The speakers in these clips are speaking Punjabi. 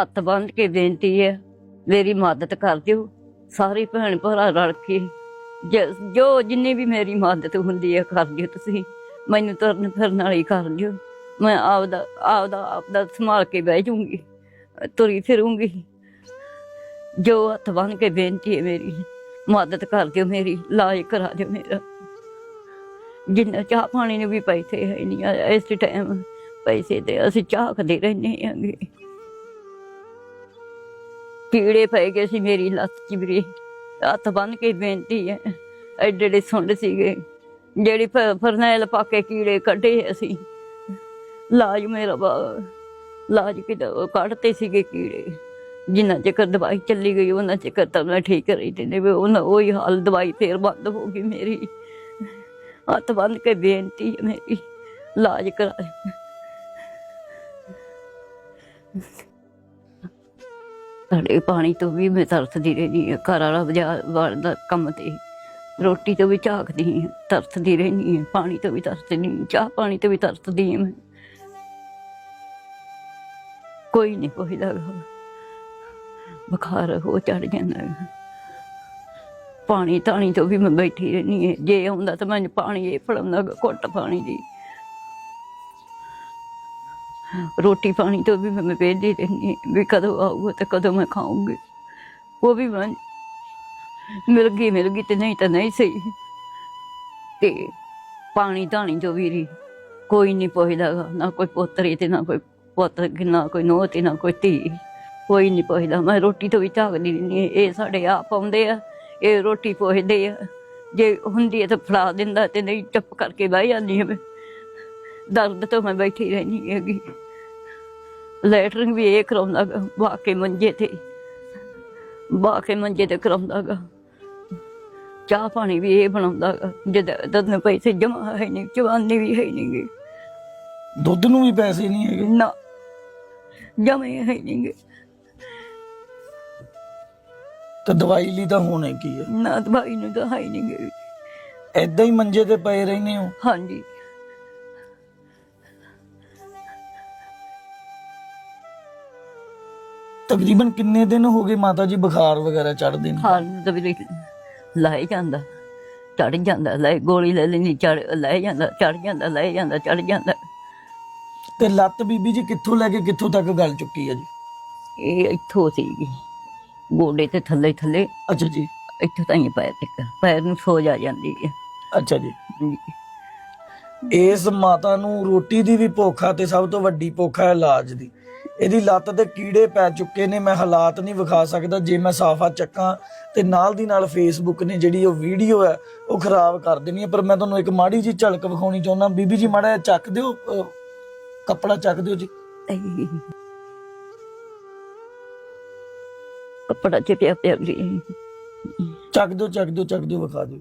ਹੱਥ ਬੰਨ ਕੇ ਬੇਨਤੀ ਹੈ, ਮੇਰੀ ਮਦਦ ਕਰ ਦਿਓ। ਸਾਰੇ ਭੈਣ ਭਰਾ ਰਲ ਕੇ ਜ- ਜੋ ਜਿੰਨੀ ਵੀ ਮੇਰੀ ਮਦਦ ਹੁੰਦੀ ਹੈ ਕਰ ਦਿਓ ਤੁਸੀਂ। ਮੈਨੂੰ ਤੁਰਨ ਫਿਰਨ ਵਾਲੀ ਕਰ ਦਿਓ। ਮੈਂ ਆਪਦਾ ਆਪਦਾ ਆਪਦਾ ਸੰਭਾਲ ਕੇ ਬਹਿ ਜਾਊਂਗੀ, ਤੁਰੀ ਫਿਰੂੰਗੀ। ਜੋ ਹੱਥ ਬੰਨ ਕੇ ਬੇਨਤੀ ਹੈ ਮੇਰੀ, ਮਦਦ ਕਰ ਦਿਓ ਮੇਰੀ ਇਲਾਜ ਕਰਾ ਦਿਓ ਮੇਰਾ। ਜਿੰਨਾ ਚਾਹ ਪਾਣੀ ਨੂੰ ਵੀ ਪੈਸੇ ਹੈ ਨਹੀਂ ਆ ਇਸ ਟਾਈਮ ਪੈਸੇ ਤੇ ਅਸੀਂ ਚਾਹਦੇ ਰਹਿੰਦੇ ਆਂਗੇ ਕੀੜੇ ਪੈ ਗਏ ਸੀ ਮੇਰੀ ਲੱਤ 'ਚ ਵੀਰੇ ਹੱਥ ਬੰਨ ਕੇ ਬੇਨਤੀ ਹੈ, ਐਡੇ ਐਡੇ ਸੁੰਡ ਸੀਗੇ, ਜਿਹੜੀ ਫ- ਫਰਨੈਲ ਪਾ ਕੇ ਕੀੜੇ ਕੱਢੇ ਅਸੀਂ ਲਾਜ ਮੇਰਾ ਬਾ, ਲਾਜ ਕਿਦਾ ਕੱਢਤੇ ਸੀਗੇ ਕੀੜੇ। ਜਿੰਨਾ ਚਿਰ ਦਵਾਈ ਚੱਲੀ ਗਈ, ਉਹਨਾਂ ਚਿਰ ਤਾਂ ਮੈਂ ਠੀਕ ਰਹੀ ਤੇ ਨੇ ਉਹਨਾਂ ਉਹੀ ਹਾਲ ਦਵਾਈ ਫੇਰ ਬੰਦ ਹੋ ਗਈ ਮੇਰੀ। ਹੱਥ ਬੰਨ ਕੇ ਬੇਨਤੀ ਹੈ ਮੇਰੀ ਇਲਾਜ ਕਰਾ ਸਾਡੇ ਪਾਣੀ ਤੋਂ ਵੀ ਮੈਂ ਤਰਸਦੀ ਰਹਿੰਦੀ ਹਾਂ ਘਰ ਵਾਲਾ ਬਾਜ਼ਾਰ ਵਾਲ ਦਾ ਕੰਮ ਤੇ ਰੋਟੀ ਤੋਂ ਵੀ ਝਾਕਦੀ ਹਾਂ ਤਰਸਦੀ ਰਹਿੰਦੀ ਹਾਂ ਪਾਣੀ ਤੋਂ ਵੀ ਤਰਸਦੀ ਹਾਂ ਚਾਹ ਪਾਣੀ ਤੋਂ ਵੀ ਤਰਸਦੀ ਹਾਂ ਮੈਂ ਕੋਈ ਨਹੀਂ ਕੋਈ ਗਾ। ਬੁਖਾਰ ਹੋ ਚੜ ਜਾਂਦਾ ਗਾ। ਪਾਣੀ ਤਾਣੀ ਤੋਂ ਵੀ ਮੈਂ ਬੈਠੀ ਰਹਿੰਦੀ ਹਾਂ ਜੇ ਆਉਂਦਾ ਤਾਂ ਮੈਨੂੰ ਪਾਣੀ ਇਹ ਫੜਾਉਂਦਾ ਗਾ, ਘੁੱਟ ਪਾਣੀ ਦੀ ਰੋਟੀ ਪਾਣੀ ਤੋਂ ਵੀ ਮੈਂ ਵੇਖਦੀ ਰਹਿੰਦੀ ਵੀ ਕਦੋਂ ਆਊਗਾ ਤੇ ਕਦੋਂ ਮੈਂ ਖਾਊਂਗੀ। ਉਹ ਵੀ ਮੈਂ ਮਿਲ ਗਈ ਮਿਲ ਗਈ ਤੇ ਨਹੀਂ ਤਾਂ ਨਹੀਂ ਸਹੀ। ਤੇ ਪਾਣੀ ਧਾਣੀ ਤੋਂ ਵੀ ਕੋਈ ਨਹੀਂ ਪੁੱਛਦਾ ਗਾ, ਨਾ ਕੋਈ ਪੋਤਰੀ ਤੇ ਨਾ ਕੋਈ ਪੁੱਤ ਨਾ ਕੋਈ ਨੂੰਹ ਤੇ ਨਾ ਕੋਈ ਧੀ। ਕੋਈ ਨਹੀਂ ਪੁੱਛਦਾ। ਮੈਂ ਰੋਟੀ ਤੋਂ ਵੀ ਝਾਕਦੀ ਰਹਿੰਦੀ ਇਹ ਸਾਡੇ ਆਪ ਆਉਂਦੇ ਆ ਇਹ ਰੋਟੀ ਪੁੱਛਦੇ ਆ। ਜੇ ਹੁੰਦੀ ਹੈ ਤਾਂ ਫੜਾ ਦਿੰਦਾ ਤੇ ਨਹੀਂ ਚੁੱਪ ਕਰਕੇ ਬਹਿ ਜਾਂਦੀ ਹਾਂ ਮੈਂ। ਦਰਦ ਤੋਂ ਮੈਂ ਬੈਠੀ ਰਹਿੰਦੀ ਹੈਗੀ। ਲੈਟਰਿੰਗ ਵੀ ਇਹ ਕਰਾਉਂਦਾ ਗਾ ਬਾ ਕੇ ਮੰਜੇ ਤੇ। ਬਾ ਕੇ ਮੰਜੇ ਤੇ ਕਰਾਉਂਦਾ ਗਾ। ਚਾਹ ਪਾਣੀ ਵੀ ਇਹ ਬਣਾਉਂਦਾ ਗਾ ਜਦ ਦਦ ਨੇ ਪੈਸੇ ਜਮਾ ਹੈ ਨਹੀਂ ਜਵਾਨੀ ਵੀ ਹੈ ਨਹੀਂ ਗੀ। ਦੁੱਧ ਨੂੰ ਵੀ ਪੈਸੇ ਨਹੀਂ ਹੈਗੇ। ਨਾ ਜਮੇ ਹੈ ਨਹੀਂ ਗੇ। ਤੇ ਦਵਾਈ ਲਈ ਤਾਂ ਹੋਣੇ ਕੀ ਹੈ ਨਾ ਦਵਾਈ ਨੂੰ ਤਾਂ ਹੈ ਨਹੀਂ ਗੇ। ਐਦਾਂ ਹੀ ਮੰਜੇ ਤੇ ਪਏ ਰਹਿੰਦੇ ਹੋ। ਹਾਂਜੀ। ਤਕਰੀਬਨ ਕਿੰਨੇ ਦਿਨ ਹੋ ਗਏ ਮਾਤਾ ਜੀ ਬੁਖਾਰ ਵਗੈਰਾ ਚੜਦੇ ਨੇ? ਨੂੰ ਤਾਂ ਵੀ ਲਾਇ ਜਾਂਦਾ ਚੜ ਜਾਂਦਾ ਲੈ ਗੋਲੀ ਲੈ ਲੈਣੀ ਚੜ ਲੈ ਜਾਂਦਾ ਚੜ ਜਾਂਦਾ ਲੈ ਜਾਂਦਾ ਚੜ ਜਾਂਦਾ। ਤੇ ਲੱਤ ਬੀਬੀ ਜੀ ਕਿੱਥੋਂ ਲੈ ਕੇ ਕਿੱਥੋਂ ਤੱਕ ਗੱਲ ਚੁੱਕੀ ਹੈ ਜੀ? ਇਹ ਇੱਥੋਂ ਸੀਗੀ ਗੋਡੇ ਤੇ ਥੱਲੇ ਥੱਲੇ। ਅੱਛਾ ਜੀ। ਇੱਥੋਂ ਤਾਈਂ ਪੈਰ ਤੱਕ ਪੈਰ ਨੂੰ ਸੋਜ ਆ ਜਾਂਦੀ ਹੈ ਅੱਛਾ ਜੀ। ਇਸ ਮਾਤਾ ਨੂੰ ਰੋਟੀ ਦੀ ਵੀ ਭੁੱਖ ਆ ਤੇ ਸਭ ਤੋਂ ਵੱਡੀ ਭੁੱਖ ਹੈ ਇਲਾਜ ਦੀ। ਇਹਦੀ ਲੱਤ ਤੇ ਕੀੜੇ ਪੈ ਚੁੱਕੇ ਨੇ ਮੈਂ ਹਾਲਾਤ ਨਹੀਂ ਵਿਖਾ ਸਕਦਾ। ਜੇ ਮੈਂ ਸਾਫਾ ਚੱਕਾਂ ਤੇ ਨਾਲ ਦੀ ਨਾਲ ਫੇਸਬੁੱਕ ਨੇ ਜਿਹੜੀ ਉਹ ਵੀਡੀਓ ਹੈ ਉਹ ਖਰਾਬ ਕਰ ਦੇਣੀ ਹੈ। ਪਰ ਮੈਂ ਤੁਹਾਨੂੰ ਇੱਕ ਮਾੜੀ ਜੀ ਝਲਕ ਵਿਖਾਉਣੀ ਚਾਹੁੰਦਾ। ਬੀਬੀ ਜੀ ਮਾੜਾ ਚੱਕ ਦਿਓ ਕੱਪੜਾ ਚੱਕ ਦਿਓ ਜੀ। ਕੱਪੜਾ ਪਿਆ ਚੱਕ ਦਿਓ ਚੱਕ ਦਿਓ ਚੱਕ ਦਿਓ ਵਿਖਾ ਦਿਓ।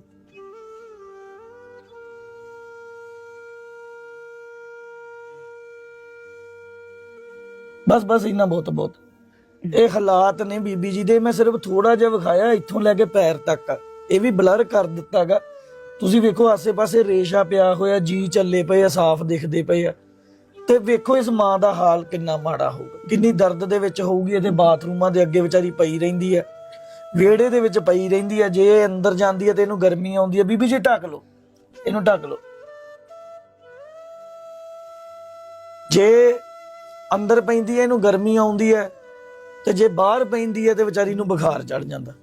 ਬਸ ਬਸ ਇੰਨਾ ਬਹੁਤ ਬਹੁਤ। ਇਹ ਹਾਲਾਤ ਨੇ ਬੀਬੀ ਜੀ ਦੇ, ਮੈਂ ਸਿਰਫ ਥੋੜਾ ਜਿਹਾ ਵਿਖਾਇਆ, ਇੱਥੋਂ ਲੈ ਕੇ ਪੈਰ ਤੱਕ। ਇਹ ਵੀ ਬਲਰ ਕਰ ਦਿੱਤਾਗਾ ਤੁਸੀਂ ਵੇਖੋ, ਆਸੇ-ਪਾਸੇ ਰੇਸ਼ਾ ਪਿਆ ਹੋਇਆ, ਜੀ ਚੱਲੇ ਪਏ ਆ, ਸਾਫ਼ ਦਿਖਦੇ ਪਏ ਆ। ਤੇ ਵੇਖੋ, ਇਸ ਮਾਂ ਦਾ ਹਾਲ ਕਿੰਨਾ ਮਾੜਾ ਹੋਊਗਾ। ਕਿੰਨੀ ਦਰਦ ਦੇ ਵਿੱਚ ਹੋਊਗੀ, ਇਹਦੇ ਬਾਥਰੂਮਾਂ ਦੇ ਅੱਗੇ ਵਿਚਾਰੀ ਪਈ ਰਹਿੰਦੀ ਹੈ ਵਿਹੜੇ ਦੇ ਵਿੱਚ ਪਈ ਰਹਿੰਦੀ ਹੈ ਜੇ ਇਹ ਅੰਦਰ ਜਾਂਦੀ ਹੈ ਤੇ ਇਹਨੂੰ ਗਰਮੀ ਆਉਂਦੀ ਹੈ ਬੀਬੀ ਜੀ, ਢੱਕ ਲਓ। ਇਹਨੂੰ ਢੱਕ ਲਓ। ਜੇ ਅੰਦਰ ਪੈਂਦੀ ਹੈ ਇਹਨੂੰ ਗਰਮੀ ਆਉਂਦੀ ਹੈ ਤੇ ਜੇ ਬਾਹਰ ਪੈਂਦੀ ਹੈ ਤੇ ਵਿਚਾਰੀ ਨੂੰ ਬੁਖਾਰ ਚੜ ਜਾਂਦਾ।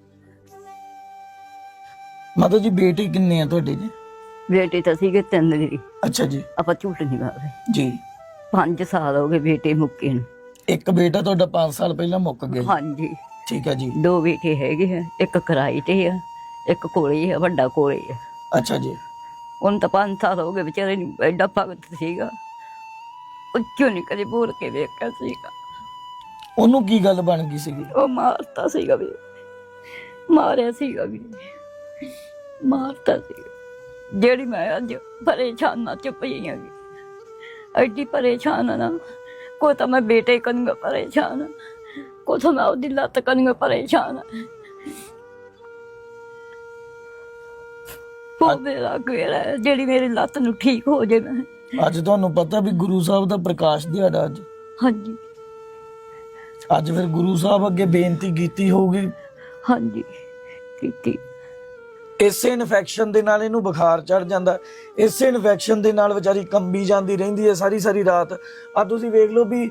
ਮਾਤਾ ਜੀ ਬੇਟੀ ਕਿੰਨੇ ਆ ਤੁਹਾਡੇ ਜੀ? ਬੇਟੇ ਤਾਂ ਸੀਗੇ ਤਿੰਨ ਦੀ। ਅੱਛਾ ਜੀ। ਆਪਾਂ ਝੂਠ ਨਹੀਂ ਮਾਰਦੇ। ਜੀ। 5 ਸਾਲ ਹੋ ਗਏ ਬੇਟੇ ਮੁੱਕੇ ਨੂੰ। ਇੱਕ ਬੇਟਾ ਤੁਹਾਡਾ 5 ਸਾਲ ਪਹਿਲਾਂ ਮੁੱਕ ਗਿਆ। ਹਾਂਜੀ। ਠੀਕ ਹੈ ਜੀ। ਦੋ ਬੇਟੇ ਹੈਗੇ ਆ ਇੱਕ ਕਿਰਾਏ ਤੇ ਆ ਇੱਕ ਕੋਲੇ ਆ ਵੱਡਾ ਕੋਲੇ ਆ। ਅੱਛਾ ਜੀ। ਉਹਨੂੰ ਤਾਂ 5 ਸਾਲ ਹੋ ਗਏ ਵਿਚਾਰੇ ਨੂੰ ਐਡਾ ਭਗਤ ਸੀਗਾ। ਉਹ ਕਿਉਂ ਨਹੀਂ ਕਦੇ ਬੋਲ ਕੇ ਵੇਖਿਆ ਸੀਗਾ। ਉਹਨੂੰ ਕੀ ਗੱਲ ਬਣ ਗਈ ਸੀਗੀ? ਉਹ ਮਾਰਤਾ ਸੀਗਾ ਵੀ। ਮਾਰਿਆ ਸੀਗਾ ਵੀ। ਮਾਰਤਾ ਸੀ ਜਿਹੜੀ ਮੈਂ ਅੱਜ ਪਰੇਸ਼ਾਨਾਂ ਚ ਪਈ ਹਾਂ ਐਡੀ ਪਰੇਸ਼ਾਨ ਆ ਨਾ ਕੋ ਤਾਂ ਮੈਂ ਬੇਟੇ ਕੰਨ ਪਰੇਸ਼ਾਨ। ਕੋ ਤਾਂ ਮੈਂ ਉਹਦੀ ਲੱਤ ਕੰਨ ਪਰੇਸ਼ਾਨ। ਉਹ ਮੇਰਾ ਹੈ, ਜਿਹੜੀ ਮੇਰੀ ਲੱਤ ਨੂੰ ਠੀਕ ਹੋ ਜੇ ਮੈਂ। ਅੱਜ ਤੁਹਾਨੂੰ ਪਤਾ ਵੀ ਗੁਰੂ ਸਾਹਿਬ ਦਾ ਪ੍ਰਕਾਸ਼ ਦਿਹਾੜਾ ਅੱਜ। ਹਾਂਜੀ। ਅੱਜ ਫਿਰ ਗੁਰੂ ਸਾਹਿਬ ਅੱਗੇ ਬੇਨਤੀ ਕੀਤੀ ਹੋਊਗੀ। ਹਾਂਜੀ ਕੀਤੀ। ਇਸੇ ਇਨਫੈਕਸ਼ਨ ਦੇ ਨਾਲ ਇਹਨੂੰ ਬੁਖਾਰ ਚੜ ਜਾਂਦਾ। ਇਸੇ ਇਨਫੈਕਸ਼ਨ ਦੇ ਨਾਲ ਵਿਚਾਰੀ ਕੰਬੀ ਜਾਂਦੀ ਰਹਿੰਦੀ ਹੈ ਸਾਰੀ ਸਾਰੀ ਰਾਤ। ਆ ਤੁਸੀਂ ਵੇਖ ਲਓ ਵੀ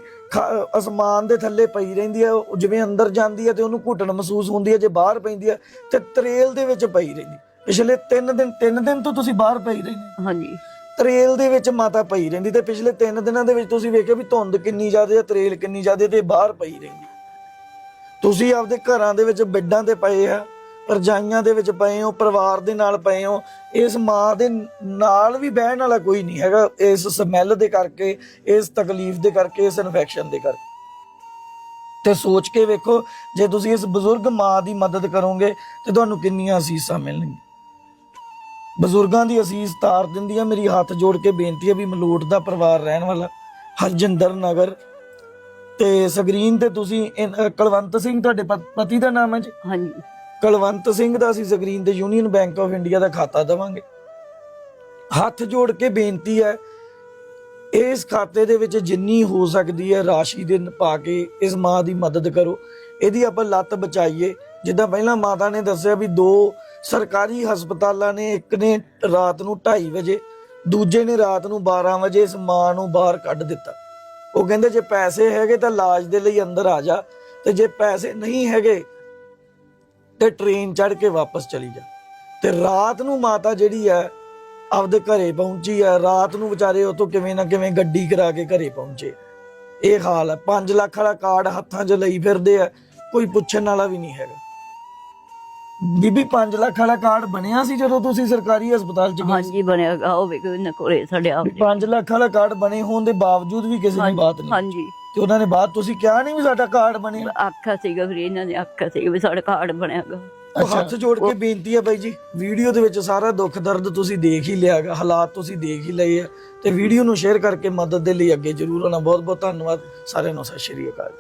ਅਸਮਾਨ ਦੇ ਥੱਲੇ ਪਈ ਰਹਿੰਦੀ ਹੈ ਜਿਵੇਂ ਅੰਦਰ ਜਾਂਦੀ ਹੈ ਤੇ ਉਹਨੂੰ ਘੁੱਟਣ ਮਹਿਸੂਸ ਹੁੰਦੀ ਹੈ ਜੇ ਬਾਹਰ ਪੈਂਦੀ ਹੈ ਤੇ ਤਰੇਲ ਦੇ ਵਿੱਚ ਪਈ ਰਹਿੰਦੀ। ਪਿਛਲੇ 3 ਦਿਨ 3 ਦਿਨ ਤੋਂ ਤੁਸੀਂ ਬਾਹਰ ਪਈ ਰਹਿੰਦੀ ਹਾਂਜੀ। ਤਰੇਲ ਦੇ ਵਿੱਚ ਮਾਤਾ ਪਈ ਰਹਿੰਦੀ ਤੇ ਪਿਛਲੇ 3 ਦਿਨਾਂ ਦੇ ਵਿੱਚ ਤੁਸੀਂ ਵੇਖਿਆ ਵੀ ਧੁੰਦ ਕਿੰਨੀ ਜ਼ਿਆਦਾ ਹੈ ਤਰੇਲ ਕਿੰਨੀ ਜ਼ਿਆਦਾ ਤੇ ਬਾਹਰ ਪਈ ਰਹਿੰਦੀ। ਤੁਸੀਂ ਆਪਦੇ ਘਰਾਂ ਦੇ ਵਿੱਚ ਬੈੱਡਾਂ ਤੇ ਪਏ ਆ, ਰਜਾਈਆਂ ਦੇ ਵਿੱਚ ਪਏ ਹੋ, ਪਰਿਵਾਰ ਦੇ ਨਾਲ ਪਏ ਹੋ, ਇਸ ਮਾਂ ਦੇ ਨਾਲ ਵੀ ਬਹਿਣ ਵਾਲਾ ਕੋਈ ਨਹੀਂ ਹੈਗਾ, ਇਸ ਸਮੈਲ ਦੇ ਕਰਕੇ, ਇਸ ਤਕਲੀਫ ਦੇ ਕਰਕੇ, ਇਸ ਇਨਫੈਕਸ਼ਨ ਦੇ ਕਰਕੇ। ਤੇ ਸੋਚ ਕੇ ਵੇਖੋ, ਜੇ ਤੁਸੀਂ ਇਸ ਬਜ਼ੁਰਗ ਮਾਂ ਦੀ ਮਦਦ ਕਰੋਗੇ ਤੇ ਤੁਹਾਨੂੰ ਕਿੰਨੀਆਂ ਅਸੀਸਾਂ ਮਿਲਣਗੀਆਂ। ਬਜ਼ੁਰਗਾਂ ਦੀ ਅਸੀਸ ਤਾਰ ਦਿੰਦੀ ਆ ਮੇਰੀ ਹੱਥ ਜੋੜ ਕੇ ਬੇਨਤੀ ਹੈ ਵੀ ਮਲੋਟ ਦਾ ਪਰਿਵਾਰ ਰਹਿਣ ਵਾਲਾ ਹਰਜਿੰਦਰ ਨਗਰ। ਤੇ ਸਕਰੀਨ ਤੇ ਤੁਸੀਂ ਇਨ- ਅ, ਕੁਲਵੰਤ ਸਿੰਘ ਤੁਹਾਡੇ ਪ- ਪਤੀ ਦਾ ਨਾਮ ਹੈ ਜੀ? ਹਾਂਜੀ। ਕੁਲਵੰਤ ਸਿੰਘ ਦਾ ਅਸੀਂ ਸਕਰੀਨ ਤੇ ਯੂਨੀਅਨ ਬੈਂਕ ਆਫ ਇੰਡੀਆ ਦਾ ਖਾਤਾ ਦੇਵਾਂਗੇ। ਹੱਥ ਜੋੜ ਕੇ ਬੇਨਤੀ ਹੈ ਇਸ ਖਾਤੇ ਦੇ ਵਿੱਚ ਜਿੰਨੀ ਹੋ ਸਕਦੀ ਹੈ ਰਾਸ਼ੀ ਦੇ ਪਾ ਕੇ ਇਸ ਮਾਂ ਦੀ ਮਦਦ ਕਰੋ। ਇਹਦੀ ਆਪਾਂ ਲੱਤ ਬਚਾਈਏ। ਜਿੱਦਾਂ ਪਹਿਲਾਂ ਮਾਤਾ ਨੇ ਦੱਸਿਆ ਵੀ ਦੋ ਸਰਕਾਰੀ ਹਸਪਤਾਲਾਂ ਨੇ ਇੱਕ ਨੇ ਰਾਤ ਨੂੰ 2:30 ਵਜੇ, ਦੂਜੇ ਨੇ ਰਾਤ ਨੂੰ 12 ਵਜੇ ਇਸ ਮਾਂ ਨੂੰ ਬਾਹਰ ਕੱਢ ਦਿੱਤਾ। ਉਹ ਕਹਿੰਦੇ, ਜੇ ਪੈਸੇ ਹੈਗੇ ਤਾਂ ਇਲਾਜ ਦੇ ਲਈ ਅੰਦਰ ਆ ਜਾ, ਤੇ ਜੇ ਪੈਸੇ ਨਹੀਂ ਹੈਗੇ ਤੇ ਟ੍ਰੇਨ ਚੜ ਕੇ ਵਾਪਸ ਚਲੀ ਜਾ। ਤੇ ਰਾਤ ਨੂੰ ਮਾਤਾ ਜਿਹੜੀ ਹੈ, ਆਪਦੇ ਘਰੇ ਪਹੁੰਚੀ ਹੈ। ਰਾਤ ਨੂੰ ਵਿਚਾਰੇ ਉਤੋਂ ਕਿਵੇਂ ਨਾ ਕਿਵੇਂ ਗੱਡੀ ਕਰਾ ਕੇ ਘਰੇ ਪਹੁੰਚੇ। ਇਹ ਹਾਲ ਹੈ। 5 ਲੱਖ ਵਾਲਾ ਕਾਰਡ ਹੱਥਾਂ 'ਚ ਲਈ ਫਿਰਦੇ ਆ। ਕੋਈ ਪੁੱਛਣ ਵਾਲਾ ਵੀ ਨਹੀਂ ਹੈਗਾ। ਬੀਬੀ 5 ਲੱਖ ਵਾਲਾ ਕਾਰਡ ਬਣਿਆ ਸੀ ਜਦੋਂ ਤੁਸੀਂ ਸਰਕਾਰੀ ਹਸਪਤਾਲ 'ਚ ਗਏ ਸੀ? ਹਾਂਜੀ ਬਣਿਆ ਗਾ ਉਹ ਵੀ ਕੋਈ ਨਾ ਕੋਲੇ ਸਾਡੇ ਆਪ ਦੇ। 5 ਲੱਖ ਵਾਲਾ ਕਾਰਡ ਬਣੇ ਹੋਣ ਦੇ ਬਾਵਜੂਦ ਵੀ ਕਿਸੇ ਦੀ ਬਾਤ ਨਹੀਂ। ਹਾਂਜੀ। ਤੇ ਉਹਨਾਂ ਨੇ ਬਾਤ ਤੁਸੀਂ ਕਿਹਾ ਨਹੀਂ ਵੀ ਸਾਡਾ ਕਾਰਡ ਬਣਿਆ ਆਖਿਆ ਸੀਗਾ ਫਿਰ ਇਹਨਾਂ ਨੇ ਆਖਿਆ ਸੀ ਵੀ ਸਾਡਾ ਕਾਰਡ ਬਣਿਆਗਾ ਉਹ ਹੱਥ ਜੋੜ ਕੇ ਬੇਨਤੀ ਹੈ ਬਾਈ ਜੀ ਵੀਡੀਓ ਦੇ ਵਿੱਚ ਸਾਰਾ ਦੁੱਖ ਦਰਦ ਤੁਸੀਂ ਦੇਖ ਹੀ ਲਿਆਗਾ ਹਾਲਾਤ ਤੁਸੀਂ ਦੇਖ ਹੀ ਲਏ ਆ। ਤੇ ਵੀਡੀਓ ਨੂੰ ਸ਼ੇਅਰ ਕਰਕੇ ਮਦਦ ਦੇ ਲਈ ਅੱਗੇ ਜ਼ਰੂਰ ਆਉਣਾ। ਬਹੁਤ ਬਹੁਤ ਧੰਨਵਾਦ। ਸਾਰਿਆਂ ਨੂੰ ਸਤਿ ਸ਼੍ਰੀ ਅਕਾਲ।